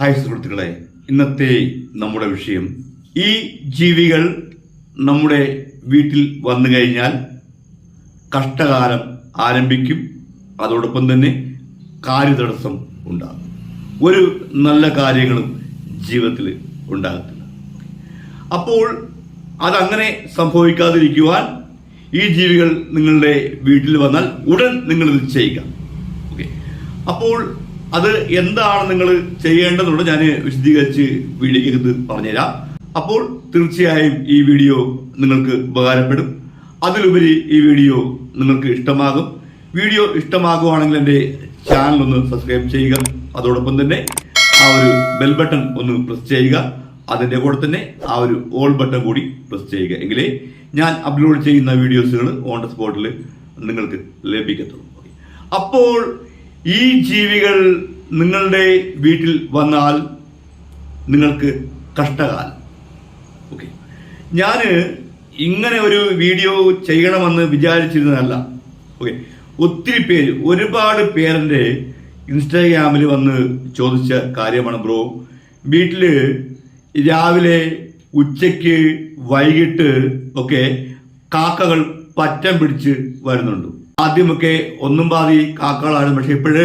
Hi സുഹൃത്തുക്കളെ ഇന്നത്തെ നമ്മുടെ വിഷയം. ഈ ജീവികൾ നമ്മുടെ വീട്ടിൽ വന്നു കഴിഞ്ഞാൽ കഷ്ടകാലം ആരംഭിക്കും. അതോടൊപ്പം തന്നെ കാര്യതടസ്സം ഉണ്ടാകും. ഒരു നല്ല കാര്യങ്ങളും ജീവിതത്തിൽ ഉണ്ടാകത്തില്ല. അപ്പോൾ അതങ്ങനെ സംഭവിക്കാതിരിക്കുവാൻ ഈ ജീവികൾ നിങ്ങളുടെ വീട്ടിൽ വന്നാൽ ഉടൻ നിങ്ങൾ ചെയ്യുക. ഓക്കെ അപ്പോൾ അത് എന്താണ് നിങ്ങൾ ചെയ്യേണ്ടതെന്നുള്ളത് ഞാൻ വിശദീകരിച്ച് വീഡിയോയ്ക്ക് പറഞ്ഞുതരാം. അപ്പോൾ തീർച്ചയായും ഈ വീഡിയോ നിങ്ങൾക്ക് ഉപകാരപ്പെടും. അതിലുപരി ഈ വീഡിയോ നിങ്ങൾക്ക് ഇഷ്ടമാകും. വീഡിയോ ഇഷ്ടമാകുവാണെങ്കിൽ എന്റെ ചാനൽ ഒന്ന് സബ്സ്ക്രൈബ് ചെയ്യുക. അതോടൊപ്പം തന്നെ ആ ഒരു ബെൽ ബട്ടൺ ഒന്ന് പ്രസ് ചെയ്യുക. അതിന്റെ കൂടെ തന്നെ ആ ഒരു ഓൾ ബട്ടൺ കൂടി പ്രസ് ചെയ്യുക. എങ്കിലേ ഞാൻ അപ്ലോഡ് ചെയ്യുന്ന വീഡിയോസുകൾ ഓൺ ദ സ്പോട്ടിൽ നിങ്ങൾക്ക് ലഭിക്കത്തുള്ളൂ. അപ്പോൾ ഈ ജീവികൾ നിങ്ങളുടെ വീട്ടിൽ വന്നാൽ നിങ്ങൾക്ക് കഷ്ടകാലം. ഓക്കെ ഞാൻ ഇങ്ങനെ ഒരു വീഡിയോ ചെയ്യണമെന്ന് വിചാരിച്ചിരുന്നതല്ല. ഓക്കെ ഒത്തിരി പേര് ഒരുപാട് പേരെന്റെ ഇൻസ്റ്റാഗ്രാമിൽ വന്ന് ചോദിച്ച കാര്യമാണ് ബ്രോ. വീട്ടിൽ രാവിലെ ഉച്ചയ്ക്ക് വൈകിട്ട് ഒക്കെ കാക്കകൾ പറ്റം പിടിച്ച് വരുന്നുണ്ട്. ആദ്യമൊക്കെ ഒന്നും പാതി കാക്കകളാണ് പക്ഷെ ഇപ്പോഴ്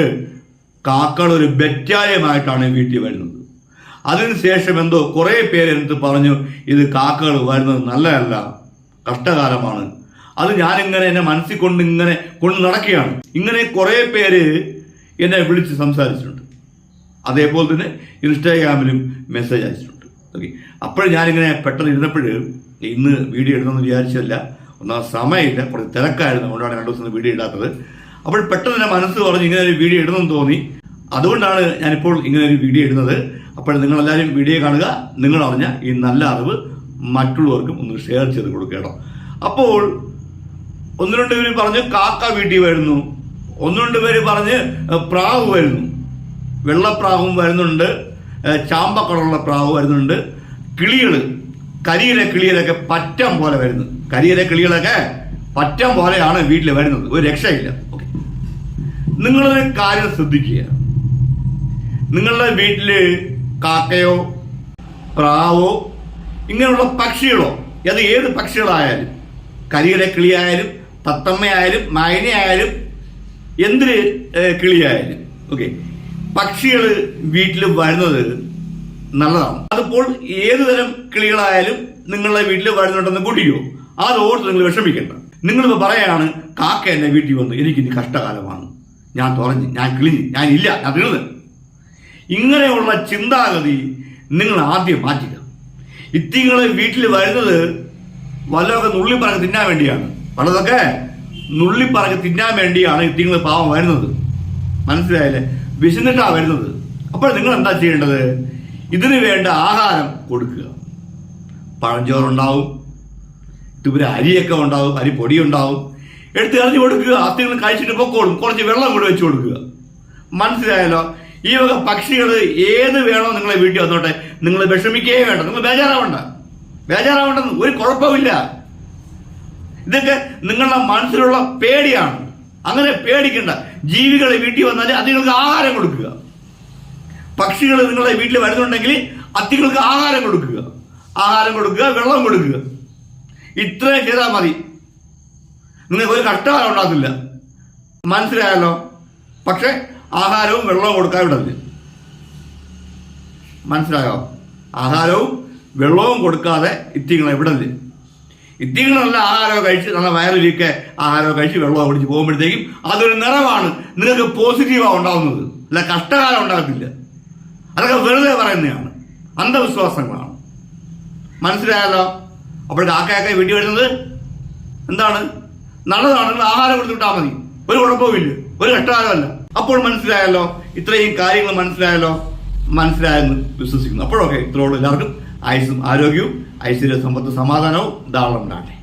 കാക്കകൾ ഒരു വ്യത്യായമായിട്ടാണ് വീട്ടിൽ വരുന്നത്. അതിനുശേഷം എന്തോ കുറെ പേര് എന്നിട്ട് പറഞ്ഞു ഇത് കാക്കകൾ വരുന്നത് നല്ലതല്ല കഷ്ടകാലമാണ്. അത് ഞാനിങ്ങനെ എന്നെ മനസ്സിൽ കൊണ്ട് ഇങ്ങനെ കൊണ്ട് നടക്കുകയാണ്. ഇങ്ങനെ കുറെ പേര് എന്നെ വിളിച്ച് സംസാരിച്ചിട്ടുണ്ട്. അതേപോലെ തന്നെ ഇൻസ്റ്റാഗ്രാമിലും മെസ്സേജ് അയച്ചിട്ടുണ്ട്. ഓക്കെ. അപ്പോൾ ഞാനിങ്ങനെ പെട്ടെന്ന് ഇരുന്നപ്പോൾ ഇന്ന് വീഡിയോ ഇടണമെന്ന് വിചാരിച്ചല്ല ഒന്നാം സമയമില്ല. കുറച്ച് തിരക്കായിരുന്നു. അതുകൊണ്ടാണ് രണ്ടു ദിവസം വീഡിയോ ഇടാത്തത്. അപ്പോൾ പെട്ടെന്ന് എന്റെ മനസ്സ് പറഞ്ഞ് ഇങ്ങനെ ഒരു വീഡിയോ ഇടണമെന്ന് തോന്നി. അതുകൊണ്ടാണ് ഞാനിപ്പോൾ ഇങ്ങനെ ഒരു വീഡിയോ ഇടുന്നത്. അപ്പോൾ നിങ്ങളെല്ലാവരും വീഡിയോ കാണുക. നിങ്ങൾ അറിഞ്ഞ ഈ നല്ല അറിവ് മറ്റുള്ളവർക്കും ഒന്ന് ഷെയർ ചെയ്ത് കൊടുക്കണം അപ്പോൾ ഒന്ന് രണ്ട് പേര് പറഞ്ഞ് കാക്ക വീട്ടിൽ വരുന്നു. ഒന്ന് രണ്ട് പേര് പറഞ്ഞ് പ്രാവ് വരുന്നു. വെള്ളപ്രാവും വരുന്നുണ്ട്. ഏഹ്, ചാമ്പക്കളറുള്ള പ്രാവ് വരുന്നുണ്ട്. കിളികൾ കരിയിലെ കിളികളൊക്കെ പറ്റം പോലെ വരുന്നത്. കരിയിലെ കിളികളൊക്കെ പറ്റം പോലെയാണ് വീട്ടിൽ വരുന്നത്. ഒരു രക്ഷയില്ല. ഓക്കെ നിങ്ങളൊരു കാര്യം ശ്രദ്ധിക്കുക. നിങ്ങളുടെ വീട്ടിൽ കാക്കയോ പ്രാവോ ഇങ്ങനെയുള്ള പക്ഷികളോ അത് ഏത് പക്ഷികളായാലും കരിയിലെ കിളിയായാലും തത്തമ്മയായാലും മായനയായാലും എന്തൊരു ഏഹ്, കിളിയായാലും ഓക്കെ പക്ഷികൾ വീട്ടിൽ വരുന്നത് നല്ലതാണ്. അതിപ്പോൾ ഏതു തരം കിളികളായാലും നിങ്ങളുടെ വീട്ടിൽ വരുന്നുണ്ടെന്ന് കൂട്ടിയോ അത് ഓർത്ത് നിങ്ങൾ വിഷമിക്കേണ്ട. നിങ്ങളിപ്പോൾ പറയാണ് കാക്ക എന്നെ വീട്ടിൽ വന്നു. എനിക്കിനി കഷ്ടകാലമാണ്. ഞാൻ തുറഞ്ഞ് ഞാൻ കിളിഞ്ഞ് ഞാൻ ഇല്ല ഞാൻ തീർന്ന്. ഇങ്ങനെയുള്ള ചിന്താഗതി നിങ്ങൾ ആദ്യം മാറ്റുക ഇത്തിങ്ങളെ വീട്ടിൽ വരുന്നത് വല്ലതൊക്കെ നുള്ളിപ്പറക്ക് തിന്നാൻ വേണ്ടിയാണ്. പലതൊക്കെ നുള്ളിപ്പറക്ക് തിന്നാൻ വേണ്ടിയാണ് ഇത്തിങ്ങൾ പാവം വരുന്നത്. മനസ്സിലായില്ലേ? വിശന്നിട്ടാണ് വരുന്നത്. അപ്പോൾ നിങ്ങൾ എന്താ ചെയ്യേണ്ടത്? ഇതിന് വേണ്ട ആഹാരം കൊടുക്കുക. പഴഞ്ചോറുണ്ടാവും ഇതുപോലെ അരിയൊക്കെ ഉണ്ടാവും അരി പൊടി ഉണ്ടാവും. എടുത്ത് എറിഞ്ഞു കൊടുക്കുക അത്തികൾ കഴിച്ചിട്ട് പൊക്കോളും. കുറച്ച് വെള്ളം കൂടി വെച്ച് കൊടുക്കുക. മനസ്സിലായല്ലോ? ഈ വക പക്ഷികൾ ഏത് വേണോ നിങ്ങളെ വീട്ടിൽ വന്നോട്ടെ നിങ്ങൾ വിഷമിക്കേ വേണ്ട. നിങ്ങൾ ബേജാറാവണ്ട. ബേജാറാവണ്ടെന്ന് ഒരു കുഴപ്പമില്ല ഇതൊക്കെ നിങ്ങളുടെ മനസ്സിലുള്ള പേടിയാണ്. അങ്ങനെ പേടിക്കണ്ട. ജീവികളെ വീട്ടിൽ വന്നാൽ അതുങ്ങൾക്ക് ആഹാരം കൊടുക്കുക. പക്ഷികൾ നിങ്ങളുടെ വീട്ടിൽ വരുന്നുണ്ടെങ്കിൽ അത്തികൾക്ക് ആഹാരം കൊടുക്കുക. ആഹാരം കൊടുക്കുക വെള്ളം കൊടുക്കുക. ഇത്രയും ചെയ്താൽ മതി. നിങ്ങൾക്ക് ഒരു കഷ്ടകാലം ഉണ്ടാകത്തില്ല. മനസ്സിലായല്ലോ? പക്ഷെ ആഹാരവും വെള്ളവും കൊടുക്കാൻ വിടരുത്. മനസ്സിലായോ? ആഹാരവും വെള്ളവും കൊടുക്കാതെ ഇത്തിങ്ങളെ വിടരുത്. ഇത്തിങ്ങൾ നല്ല ആഹാരമൊക്കെ കഴിച്ച് നല്ല വയറിലൊക്കെ ആഹാരമൊക്കെ കഴിച്ച് വെള്ളമൊക്കെ കുടിച്ച് പോകുമ്പോഴത്തേക്കും അതൊരു നിറമാണ് നിങ്ങൾക്ക് പോസിറ്റീവാണ് ഉണ്ടാകുന്നത് അല്ല കഷ്ടകാലം ഉണ്ടാകത്തില്ല. അതൊക്കെ വെറുതെ പറയുന്നതാണ്. അന്ധവിശ്വാസങ്ങളാണ്. മനസ്സിലായാലോ അപ്പോൾ കാക്കയൊക്കെ വീട്ടിൽ വരുന്നത്? എന്താണ്? നല്ലതാണ്. നിങ്ങൾ ആഹാരം കൊടുത്തുവിട്ടാൽ മതി. ഒരു കുഴപ്പവുമില്ല ഒരു കഷ്ടകാലമല്ല. അപ്പോൾ മനസ്സിലായല്ലോ? ഇത്രയും കാര്യങ്ങൾ മനസ്സിലായല്ലോ? മനസ്സിലായെന്ന് വിശ്വസിക്കുന്നു. അപ്പോഴൊക്കെ ഇത്രയോളം എല്ലാവർക്കും ആയുസ്സും ആരോഗ്യവും ഐശ്വര്യ സമ്പത്ത് സമാധാനവും ധാരാളം ഉണ്ടാകട്ടെ.